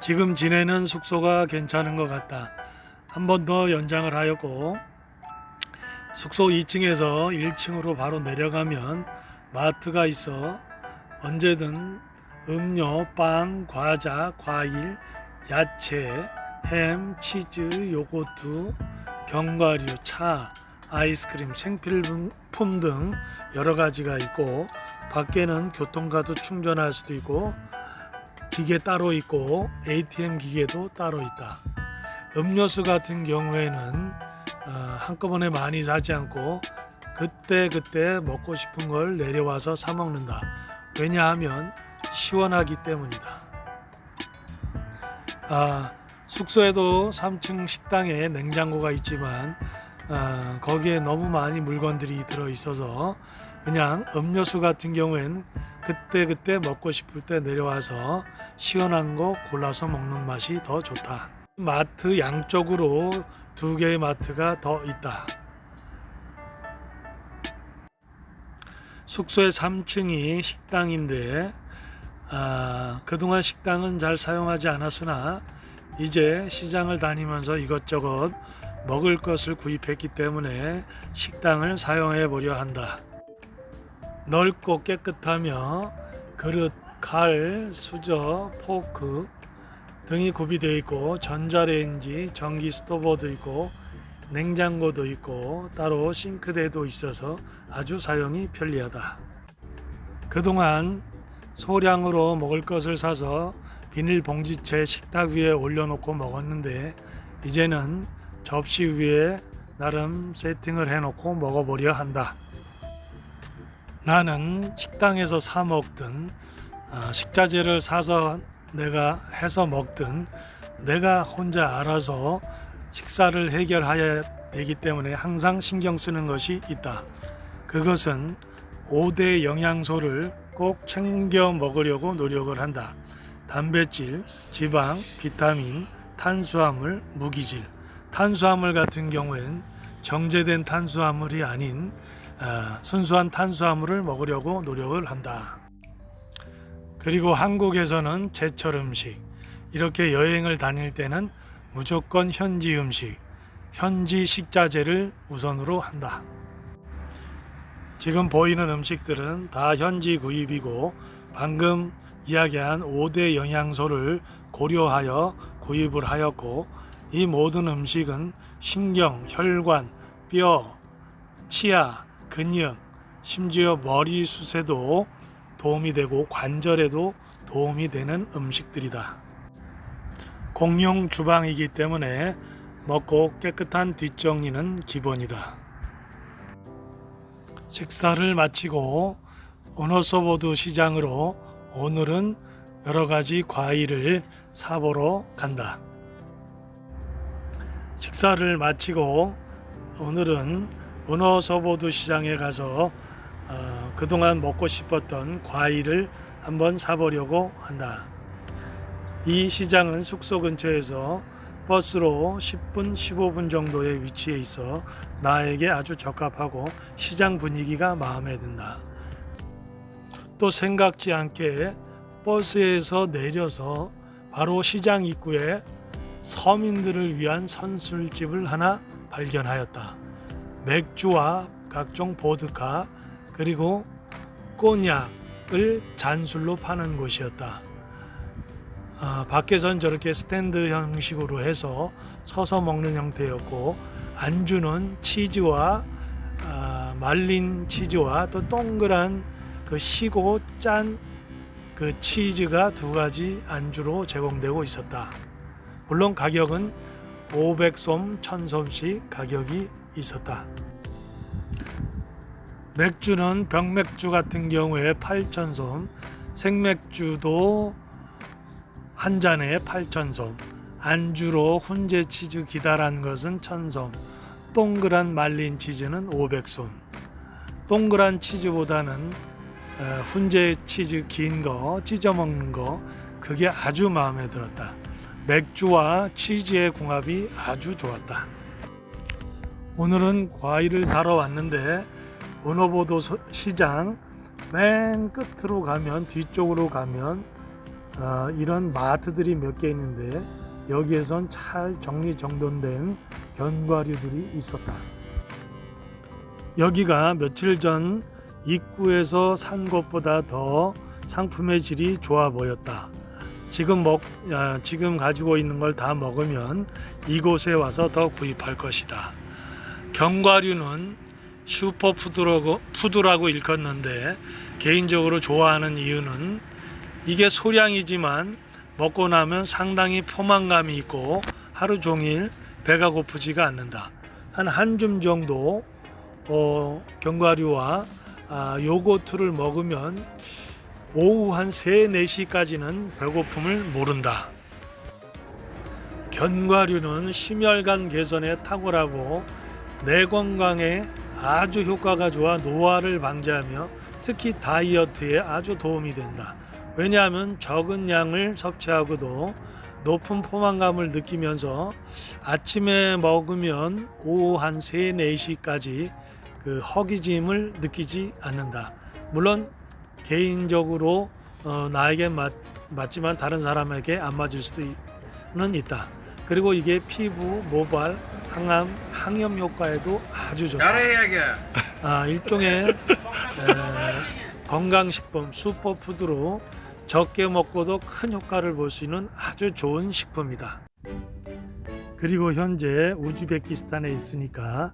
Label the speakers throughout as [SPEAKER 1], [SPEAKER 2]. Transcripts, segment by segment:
[SPEAKER 1] 지금 지내는 숙소가 괜찮은 것 같다. 한 번 더 연장을 하였고 숙소 2층에서 1층으로 바로 내려가면 마트가 있어 언제든 음료, 빵, 과자, 과일, 야채, 햄, 치즈, 요거트, 견과류, 차, 아이스크림, 생필품 등 여러 가지가 있고 밖에는 교통카드 충전할 수도 있고 기계 따로 있고 ATM 기계도 따로 있다. 음료수 같은 경우에는 어, 한꺼번에 많이 사지 않고 그때 그때 먹고 싶은 걸 내려와서 사 먹는다. 왜냐하면 시원하기 때문이다. 아, 숙소에도 3층 식당에 냉장고가 있지만 아, 거기에 너무 많이 물건들이 들어 있어서 그냥 음료수 같은 경우엔 그때 그때 먹고 싶을 때 내려와서 시원한 거 골라서 먹는 맛이 더 좋다. 마트 양쪽으로 두 개의 마트가 더 있다. 숙소의 3층이 식당인데 아, 그동안 식당은 잘 사용하지 않았으나 이제 시장을 다니면서 이것저것 먹을 것을 구입했기 때문에 식당을 사용해 보려 한다. 넓고 깨끗하며 그릇, 칼, 수저, 포크 등이 구비되어 있고 전자레인지, 전기 스토브도 있고 냉장고도 있고 따로 싱크대도 있어서 아주 사용이 편리하다. 그동안 소량으로 먹을 것을 사서 비닐봉지채 식탁 위에 올려놓고 먹었는데 이제는 접시 위에 나름 세팅을 해놓고 먹어보려 한다. 나는 식당에서 사 먹든 어, 식자재를 사서 내가 해서 먹든 내가 혼자 알아서 식사를 해결해야 되기 때문에 항상 신경 쓰는 것이 있다. 그것은 5대 영양소를 꼭 챙겨 먹으려고 노력을 한다. 단백질, 지방, 비타민, 탄수화물, 무기질. 탄수화물 같은 경우엔 정제된 탄수화물이 아닌 아, 순수한 탄수화물을 먹으려고 노력을 한다. 그리고 한국에서는 제철 음식, 이렇게 여행을 다닐 때는 무조건 현지 음식, 현지 식자재를 우선으로 한다. 지금 보이는 음식들은 다 현지 구입이고 방금 이야기한 5대 영양소를 고려하여 구입을 하였고 이 모든 음식은 신경, 혈관, 뼈, 치아, 근육, 심지어 머리숱에도 도움이 되고 관절에도 도움이 되는 음식들이다. 공용 주방이기 때문에 먹고 깨끗한 뒷정리는 기본이다. 식사를 마치고 오너서보드 시장으로 오늘은 여러 가지 과일을 사보러 간다. 식사를 마치고 오늘은 은어서보드 시장에 가서 어, 그동안 먹고 싶었던 과일을 한번 사보려고 한다. 이 시장은 숙소 근처에서 버스로 10분, 15분 정도의 위치에 있어 나에게 아주 적합하고 시장 분위기가 마음에 든다. 또 생각지 않게 버스에서 내려서 바로 시장 입구에 서민들을 위한 선술집을 하나 발견하였다. 맥주와 각종 보드카 그리고 꼬냑을 잔술로 파는 곳이었다. 아, 밖에선 저렇게 스탠드 형식으로 해서 서서 먹는 형태였고 안주는 치즈와 아, 말린 치즈와 또 동그란 그 시고 짠 그 치즈가 두 가지 안주로 제공되고 있었다. 물론 가격은 500솜, 1000솜씩 가격이 있었다. 맥주는 병맥주 같은 경우에 8,000솜, 생맥주도 한 잔에 8,000솜, 안주로 훈제 치즈 기다란 것은 1,000솜, 동그란 말린 치즈는 500솜. 동그란 치즈보다는 어, 훈제 치즈 긴 거, 찢어 먹는 거, 그게 아주 마음에 들었다. 맥주와 치즈의 궁합이 아주 좋았다. 오늘은 과일을 사러 왔는데 은어보도 서- 시장 맨 끝으로 가면 뒤쪽으로 가면 아, 이런 마트들이 몇 개 있는데 여기에선 잘 정리정돈된 견과류들이 있었다. 여기가 며칠 전 입구에서 산 것보다 더 상품의 질이 좋아 보였다. 지금 먹 아, 지금 가지고 있는 걸 다 먹으면 이곳에 와서 더 구입할 것이다. 견과류는 슈퍼푸드라고 푸드라고 일컫는데 개인적으로 좋아하는 이유는 이게 소량이지만 먹고 나면 상당히 포만감이 있고 하루 종일 배가 고프지가 않는다. 한 한 줌 정도 어, 견과류와 아, 요거트를 먹으면 오후 한 3, 4시까지는 배고픔을 모른다. 견과류는 심혈관 개선에 탁월하고 뇌 건강에 아주 효과가 좋아 노화를 방지하며 특히 다이어트에 아주 도움이 된다. 왜냐하면 적은 양을 섭취하고도 높은 포만감을 느끼면서 아침에 먹으면 오후 한 3, 4시까지 그 허기짐을 느끼지 않는다. 물론 개인적으로 어, 나에게 맞, 맞지만 다른 사람에게 안 맞을 수도는 있다. 그리고 이게 피부, 모발, 항암, 항염 효과에도 아주 좋다. 아, 일종의 에, 건강식품 슈퍼푸드로 적게 먹고도 큰 효과를 볼 수 있는 아주 좋은 식품이다. 그리고 현재 우즈베키스탄에 있으니까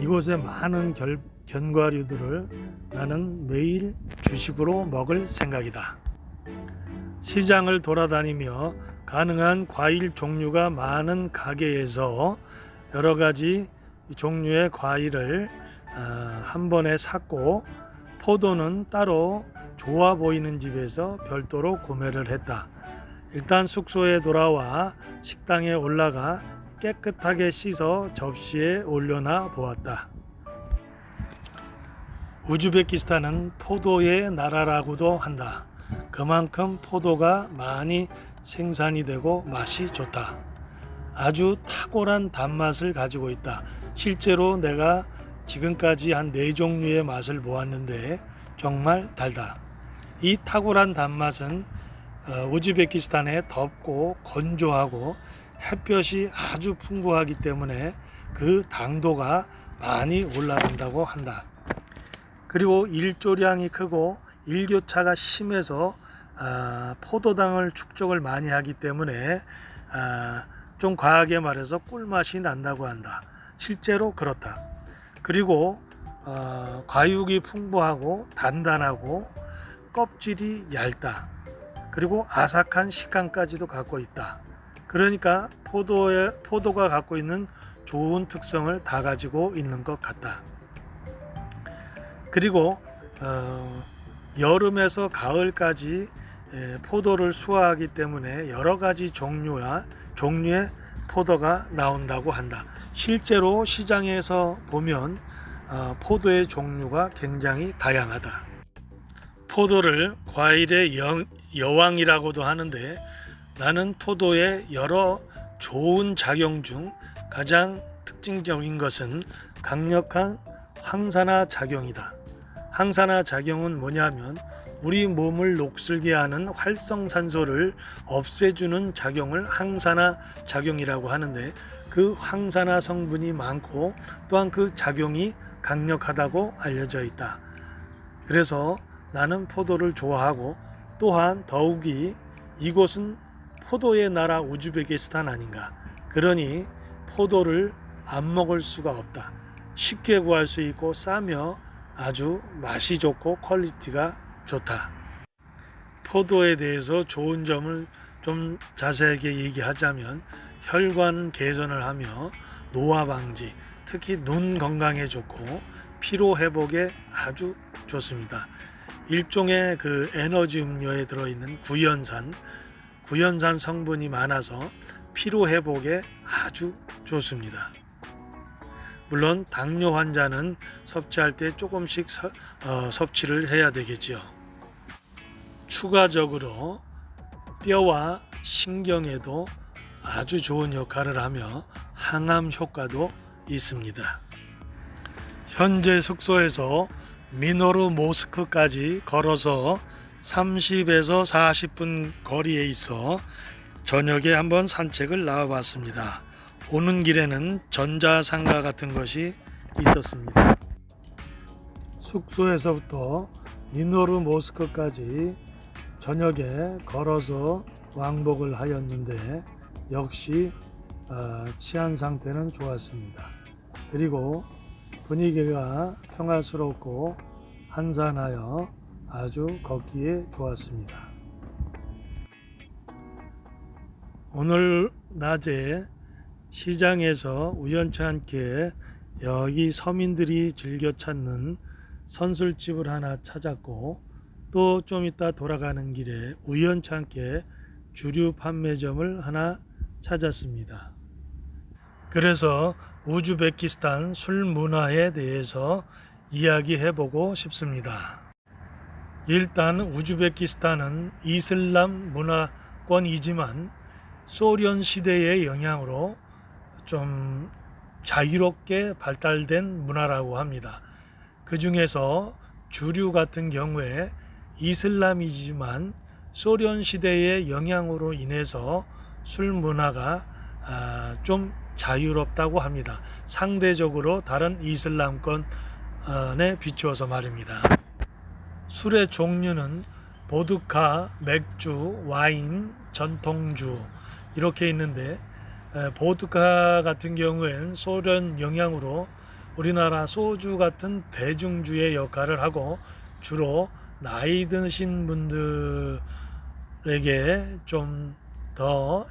[SPEAKER 1] 이곳에 많은 결, 견과류들을 나는 매일 주식으로 먹을 생각이다. 시장을 돌아다니며 가능한 과일 종류가 많은 가게에서 여러 가지 종류의 과일을 아, 한 번에 샀고 포도는 따로 좋아 보이는 집에서 별도로 구매를 했다. 일단 숙소에 돌아와 식당에 올라가 깨끗하게 씻어 접시에 올려놔 보았다. 우즈베키스탄은 포도의 나라라고도 한다. 그만큼 포도가 많이 생산이 되고 맛이 좋다. 아주 탁월한 단맛을 가지고 있다. 실제로 내가 지금까지 한 네 종류의 맛을 보았는데 정말 달다. 이 탁월한 단맛은 어, 우즈베키스탄에 덥고 건조하고 햇볕이 아주 풍부하기 때문에 그 당도가 많이 올라간다고 한다. 그리고 일조량이 크고 일교차가 심해서 아, 포도당을 축적을 많이 하기 때문에 아, 좀 과하게 말해서 꿀맛이 난다고 한다. 실제로 그렇다. 그리고 어, 과육이 풍부하고 단단하고 껍질이 얇다. 그리고 아삭한 식감까지도 갖고 있다. 그러니까 포도의 포도가 갖고 있는 좋은 특성을 다 가지고 있는 것 같다. 그리고 어, 여름에서 가을까지 에, 포도를 수확하기 때문에 여러 가지 종류와 종류의 포도가 나온다고 한다. 실제로 시장에서 보면 어, 포도의 종류가 굉장히 다양하다. 포도를 과일의 영, 여왕이라고도 하는데 나는 포도의 여러 좋은 작용 중 가장 특징적인 것은 강력한 항산화 작용이다. 항산화 작용은 뭐냐면 우리 몸을 녹슬게 하는 활성산소를 없애주는 작용을 항산화 작용이라고 하는데 그 항산화 성분이 많고 또한 그 작용이 강력하다고 알려져 있다. 그래서 나는 포도를 좋아하고 또한 더욱이 이곳은 포도의 나라 우즈베키스탄 아닌가. 그러니 포도를 안 먹을 수가 없다. 쉽게 구할 수 있고 싸며 아주 맛이 좋고 퀄리티가 좋다. 포도에 대해서 좋은 점을 좀 자세하게 얘기하자면 혈관 개선을 하며 노화 방지, 특히 눈 건강에 좋고 피로 회복에 아주 좋습니다. 일종의 그 에너지 음료에 들어있는 구연산, 구연산 성분이 많아서 피로 회복에 아주 좋습니다. 물론 당뇨 환자는 섭취할 때 조금씩 서- 어, 섭취를 해야 되겠지요. 추가적으로 뼈와 신경에도 아주 좋은 역할을 하며 항암 효과도 있습니다. 현재 숙소에서 미노르 모스크까지 걸어서 30에서 40분 거리에 있어 저녁에 한번 산책을 나와봤습니다. 오는 길에는 전자상가 같은 것이 있었습니다. 숙소에서부터 니노르 모스크까지 저녁에 걸어서 왕복을 하였는데 역시 어, 치안 상태는 좋았습니다. 그리고 분위기가 평화스럽고 한산하여 아주 걷기에 좋았습니다. 오늘 낮에 시장에서 우연치 않게 여기 서민들이 즐겨 찾는 선술집을 하나 찾았고 또 좀 이따 돌아가는 길에 우연치 않게 주류 판매점을 하나 찾았습니다. 그래서 우즈베키스탄 술 문화에 대해서 이야기해 보고 싶습니다. 일단 우즈베키스탄은 이슬람 문화권이지만 소련 시대의 영향으로 좀 자유롭게 발달된 문화라고 합니다. 그 중에서 주류 같은 경우에 이슬람이지만 소련 시대의 영향으로 인해서 술 문화가 아, 좀 자유롭다고 합니다. 상대적으로 다른 이슬람권에 비추어서 말입니다. 술의 종류는 보드카, 맥주, 와인, 전통주 이렇게 있는데 에, 보드카 같은 경우엔 소련 영향으로 우리나라 소주 같은 대중주의 역할을 하고 주로 나이 드신 분들에게 좀더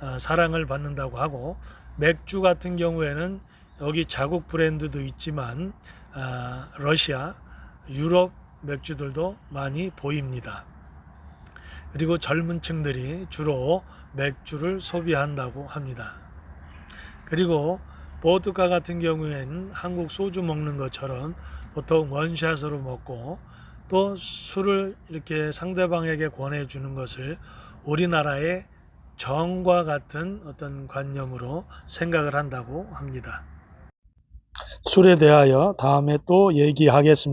[SPEAKER 1] 어, 사랑을 받는다고 하고 맥주 같은 경우에는 여기 자국 브랜드도 있지만 아, 러시아, 유럽 맥주들도 많이 보입니다. 그리고 젊은 층들이 주로 맥주를 소비한다고 합니다. 그리고 보드카 같은 경우에는 한국 소주 먹는 것처럼 보통 원샷으로 먹고 또 술을 이렇게 상대방에게 권해 주는 것을 우리나라의 정과 같은 어떤 관념으로 생각을 한다고 합니다. 술에 대하여 다음에 또 얘기하겠습니다.